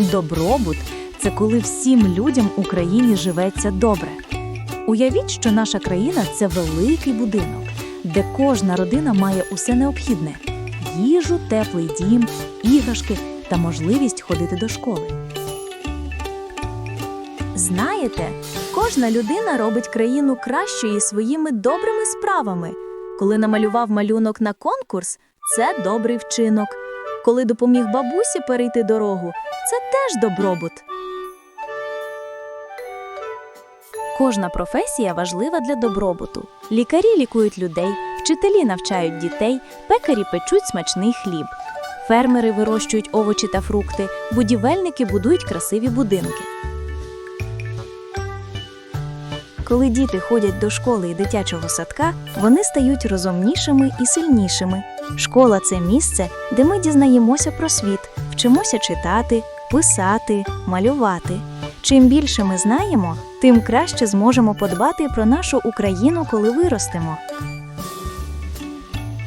Добробут це коли всім людям Україні живеться добре. Уявіть, що наша країна це великий будинок, де кожна родина має усе необхідне: їжу, теплий дім, іграшки та можливість ходити до школи. Знаєте, кожна людина робить країну кращою своїми добрими справами. Коли намалював малюнок на конкурс, це добрий вчинок. Коли допоміг бабусі перейти дорогу, це теж добробут. Кожна професія важлива для добробуту. Лікарі лікують людей, вчителі навчають дітей, пекарі печуть смачний хліб. Фермери вирощують овочі та фрукти, будівельники будують красиві будинки. Коли діти ходять до школи і дитячого садка, вони стають розумнішими і сильнішими. Школа це місце, де ми дізнаємося про світ, вчимося читати, писати, малювати. Чим більше ми знаємо, тим краще зможемо подбати про нашу Україну, коли виростемо.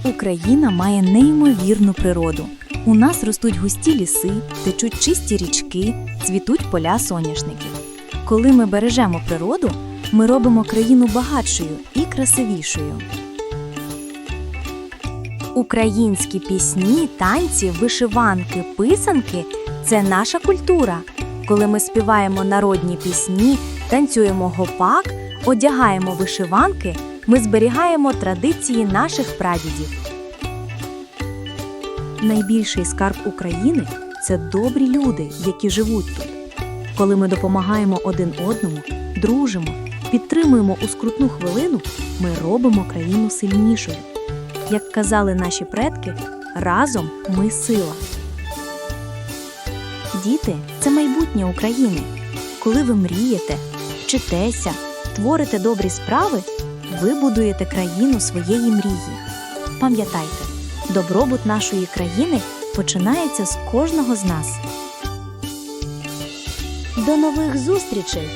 Україна має неймовірну природу. У нас ростуть густі ліси, течуть чисті річки, цвітуть поля соняшників. Коли ми бережемо природу, ми робимо країну багатшою і красивішою. Українські пісні, танці, вишиванки, писанки це наша культура. Коли ми співаємо народні пісні, танцюємо гопак, одягаємо вишиванки, ми зберігаємо традиції наших прадідів. Найбільший скарб України це добрі люди, які живуть тут. Коли ми допомагаємо один одному, дружимо, підтримуємо у скрутну хвилину, ми робимо країну сильнішою. Як казали наші предки, разом ми сила. Діти це майбутнє України. Коли ви мрієте, вчитеся, творите добрі справи, ви будуєте країну своєї мрії. Пам'ятайте, добробут нашої країни починається з кожного з нас. До нових зустрічей!